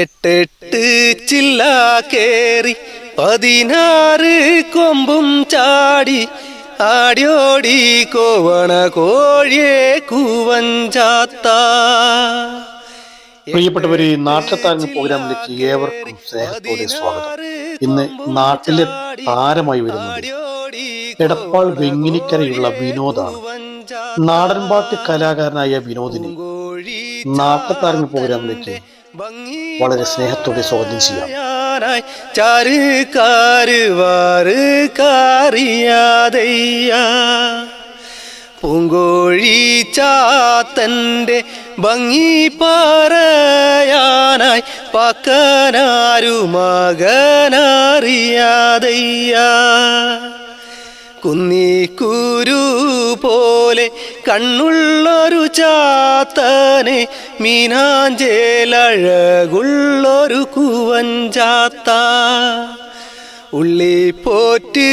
എട്ടെട്ട് ചില്ല കേറി പതിനാറ് കൊമ്പും ചാടി ആടിയോടി കോവണ കോഴിയെ കൂവഞ്ചാത്ത പ്രിയപ്പെട്ടവരെ ഈ നാട്ടത്താരൻ പ്രോഗ്രാമിലേക്ക് ഏവർക്കും സ്നേഹത്തോടെ സ്വാഗതം. ഇന്ന് നാട്ടിലെ താരമായി വരുന്നത് എടപ്പാൾ വെങ്ങിനിക്കരയുള്ള വിനോദാണ്. നാടൻപാട്ട് കലാകാരനായ വിനോദിനെ നാട്ടത്താരൻ പ്രോഗ്രാമിലേക്ക് വളരെ സ്നേഹത്തോടെ സ്വാഗതം ചെയ്യാം. പൂങ്കോഴി ചാത്തന്റെ ഭംഗി പറയാനായി പക്കനാരു മകനറിയാതയ്യ കുന്നിക്കുരു പോലെ കണ്ണുള്ളൊരു ചാത്തനെ മീനാഞ്ചേലഴകുള്ളൊരു കൂവഞ്ചാത്ത. ഉള്ളിപ്പോറ്റ്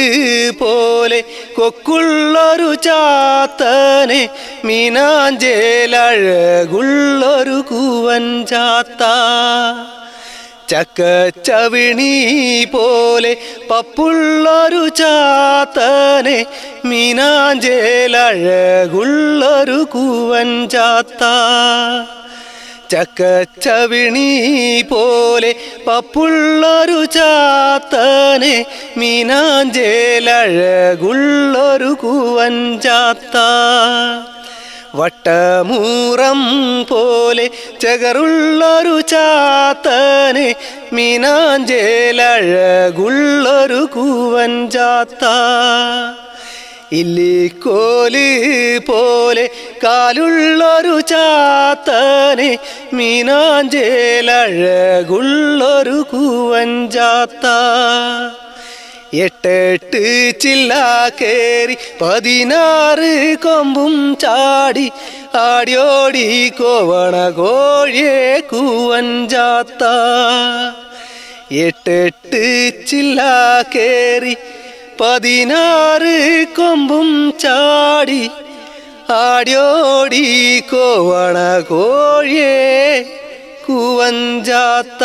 പോലെ കൊക്കുള്ളൊരു ചാത്തനെ മീനാഞ്ചേലഴകുള്ളൊരു കൂവഞ്ചാത്ത. ചക്കച്ചവിണി പോലെ പപ്പുള്ളൊരു ചാത്തനെ മീനാഞ്ചേലഴകുള്ളൊരു കൂവൻ ചാത്ത. ചക്കച്ചവിണി പോലെ പപ്പുള്ളൊരു ചാത്തനെ മീനാഞ്ചേലഴകുള്ളൊരു കൂവൻ ചാത്ത. വട്ടമൂറം പോലെ ചകറുള്ളൊരു ചാത്തനെ മീനാഞ്ചേലഴകുള്ളൊരു കൂവൻ ചാത്ത. ഇല്ലിക്കോൽ പോലെ കാലുള്ളൊരു ചാത്തനെ മീനാഞ്ചേലഴകുള്ളൊരു കൂവൻ ചാത്ത. എട്ടെട്ട് ചില്ല കേറി പതിനാറ് കൊമ്പും ചാടി ആടിയോടി കോവണ കോഴിയെ കൂവഞ്ചാത്ത എട്ടെട്ട് ചില്ല കേറി പതിനാറ് കൊമ്പും ചാടി ആടിയോടി കോവണ കോഴിയെ കൂവഞ്ചാത്ത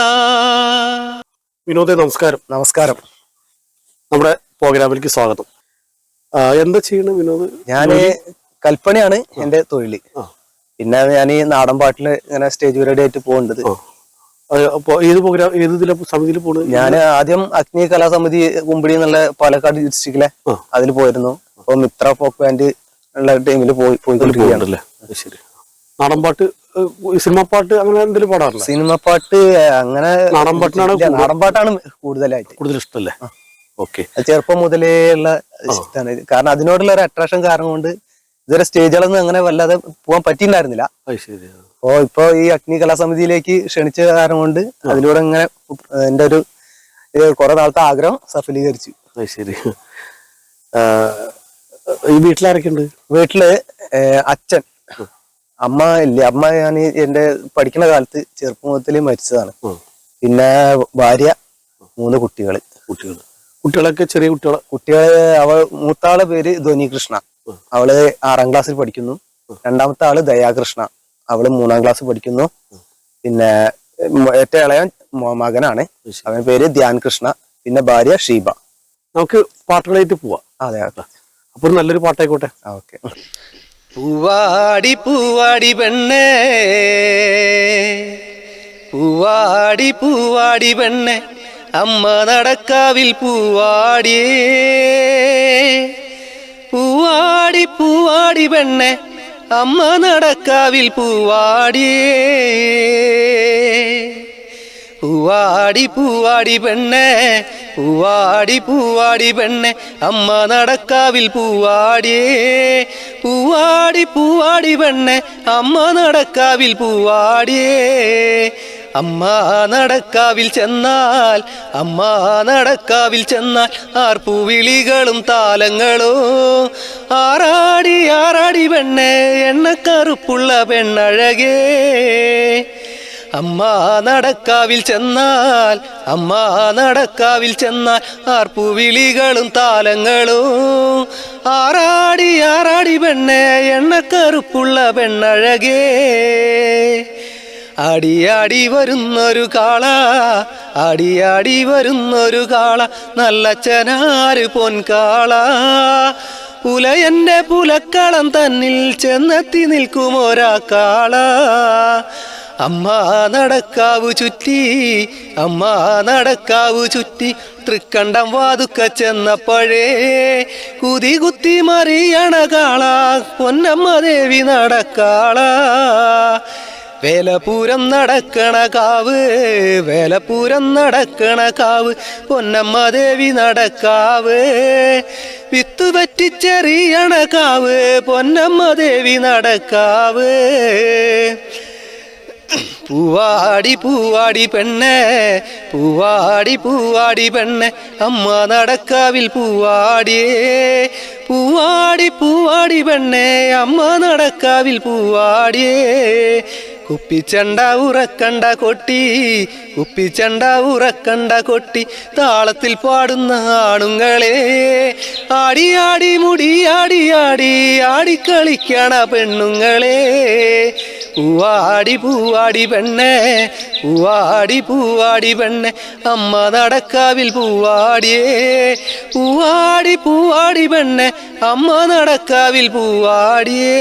വിനോദേ നമസ്കാരം. നമസ്കാരം. നമ്മുടെ പ്രോഗ്രാമിലേക്ക് സ്വാഗതം. എന്താ ചെയ്യണ വിനോദ്? ഞാൻ കൽപ്പനയാണ് എന്റെ തൊഴിൽ. ആ. പിന്നെ ഞാൻ ഈ നാടൻ പാട്ടിൽ ഇങ്ങനെ സ്റ്റേജ് പരിപാടി ആയിട്ട് പോകേണ്ടത് ഏത് പ്രോഗ്രാം ഏത് സമിതിയിൽ പോകുന്നത് ഞാൻ ആദ്യം അഗ്നി കലാസമിതി കുമ്പിടി എന്നുള്ള പാലക്കാട് ഡിസ്ട്രിക്റ്റിലെ അതിൽ പോയിരുന്നു. അപ്പൊ മിത്ര ഫോക്ക് ബാൻഡ് ഉള്ള ടീമിൽ പോയി പോയിക്കൊണ്ടിരിക്കുകയാണ്. പോകണ്ടല്ലേ ശരി. നാടൻ പാട്ട് സിനിമ പാട്ട് അങ്ങനെ എന്തെങ്കിലും പാടാറില്ല? സിനിമ പാട്ട് അങ്ങനെ നാടൻ പാട്ടിനാണ് നാടൻ പാട്ടാണ് കൂടുതലായിട്ട്. കൂടുതൽ ഇഷ്ടല്ലേ? ഓക്കെ. ചെറുപ്പം മുതലേ ഉള്ള ഇഷ്ടമാണ് കാരണം അതിനോടുള്ള ഒരു അട്രാക്ഷൻ കാരണം കൊണ്ട് ഇതുവരെ സ്റ്റേജുകളൊന്നും അങ്ങനെ വല്ലാതെ പോകാൻ പറ്റിയിട്ടുണ്ടായിരുന്നില്ല അപ്പോ ഇപ്പൊ ഈ അഗ്നി കലാസമിതിയിലേക്ക് ക്ഷണിച്ച കാരണം കൊണ്ട് അതിലൂടെ ഇങ്ങനെ എന്റെ ഒരു കുറെ നാളത്തെ ആഗ്രഹം സഫലീകരിച്ചു. ശരി. ഈ വീട്ടിലാരൊക്കെ ഉണ്ട് വീട്ടിൽ അച്ഛൻ അമ്മ ഇല്ല. അമ്മ ഞാൻ എന്റെ പഠിക്കുന്ന കാലത്ത് ചെറുപ്പം മുതൽ മരിച്ചതാണ്. പിന്നെ ഭാര്യ മൂന്ന് കുട്ടികൾ. കുട്ടികൾ കുട്ടികളൊക്കെ ചെറിയ കുട്ടികളെ. അവൾ അവ മൂത്താളെ പേര് ധ്വനി കൃഷ്ണ അവൾ ആറാം ക്ലാസ്സിൽ പഠിക്കുന്നു. രണ്ടാമത്തെ ആൾ ദയാകൃഷ്ണ. അവൾ മൂന്നാം ക്ലാസ് പഠിക്കുന്നു. പിന്നെ ഏറ്റവും ഇളയൻ മകനാണ്. അവൻ പേര് ധ്യാൻ കൃഷ്ണ പിന്നെ ഭാര്യ ഷീബ. നമുക്ക് പാട്ടുകളായിട്ട് പോവാം. അതെ അപ്പൊ നല്ലൊരു പാട്ടായിക്കോട്ടെ. ഓക്കെ. പൂവാടി പൂവാടി പെണ്ണേ. പൂവാടി പൂവാടി പെണ്ണെ. അമ്മ നടക്കാവിൽ പൂവാടിയേ പൂവാടി പൂവാടി പെണ്ണെ അമ്മ നടക്കാവിൽ പൂവാടിയേ പൂവാടി പൂവാടി പെണ്ണെ പൂവാടി പൂവാടി പെണ്ണെ അമ്മ നടക്കാവിൽ പൂവാടിയേ പൂവാടി പൂവാടി പെണ്ണെ അമ്മ നടക്കാവിൽ പൂവാടിയേ അമ്മ നടക്കാവിൽ ചെന്നാൽ അമ്മ നടക്കാവിൽ ചെന്നാൽ ആർപ്പുവിളികളും താലങ്ങളോ. ആറാടി ആറാടി പെണ്ണെ എണ്ണക്കറുപ്പുള്ള പെണ്ണഴകേ. അമ്മ നടക്കാവിൽ ചെന്നാൽ അമ്മ നടക്കാവിൽ ചെന്നാൽ ആർപ്പുവിളികളും താലങ്ങളും. ആറാടി ആറാടി പെണ്ണെ എണ്ണക്കറുപ്പുള്ള പെണ്ണഴകേ. ആടിയാടി വരുന്നൊരു കാള അടിയാടി വരുന്നൊരു കാള നല്ല ചനാര് പൊൻകാള പുലയന്റെ പുലക്കളം തന്നിൽ ചെന്നെത്തി നിൽക്കുമൊരാ കാള. അമ്മ നടക്കാവു ചുറ്റി അമ്മ നടക്കാവു ചുറ്റി തൃക്കണ്ടം വാതുക്ക ചെന്നപ്പോഴേ കുതി കുത്തി മറിയണ കാള പൊന്നമ്മ ദേവി നടക്കാള. വേലപൂരം നടക്കണ കാവ് വേലപൂരം നടക്കണ കാവ് പൊന്നമ്മദേവി നടക്കാവ്. വിത്ത് പറ്റിച്ചെറിയണ കാവ് പൊന്നമ്മദേവി നടക്കാവ്. പൂവാടി പൂവാടി പെണ്ണെ പൂവാടി പൂവാടി പെണ്ണെ അമ്മ നടക്കാവിൽ പൂവാടിയേ. പൂവാടി പൂവാടി പെണ്ണെ അമ്മ നടക്കാവിൽ പൂവാടിയേ. കുപ്പിച്ചണ്ട ഉറക്കണ്ട കൊട്ടി കുപ്പിച്ചണ്ട ഉറക്കണ്ട കൊട്ടി താളത്തിൽ പാടുന്ന ആണുങ്ങളെ. ആടി ആടി മുടി ആടി ആടി ആടിക്കളിക്കണ പെണ്ണുങ്ങളെ. പൂവാടി പൂവാടി പെണ്ണെ പൂവാടി പൂവാടി പെണ്ണെ അമ്മ നടക്കാവിൽ പൂവാടിയേ. പൂവാടി പൂവാടി പെണ്ണെ അമ്മ നടക്കാവിൽ പൂവാടിയേ.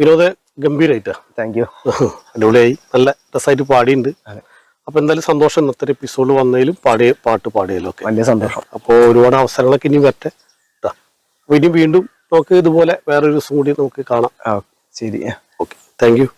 വിനോദ ഗംഭീരായിട്ടാ. താങ്ക് യു അടിപൊളിയായി. നല്ല രസമായിട്ട് പാടിയുണ്ട്. അപ്പൊ എന്തായാലും സന്തോഷം ഇന്നത്തെ എപ്പിസോഡ് വന്നതിലും പാടിയ പാട്ട് പാടിയാലും ഒക്കെ. വലിയ സന്തോഷം. അപ്പോൾ ഒരുപാട് അവസരങ്ങളൊക്കെ ഇനി വരട്ടെ. ട്ടാ. അപ്പൊ ഇനി വീണ്ടും നമുക്ക് ഇതുപോലെ വേറൊരു ദിവസം കൂടി നമുക്ക് കാണാം. ശരി. Okay thank you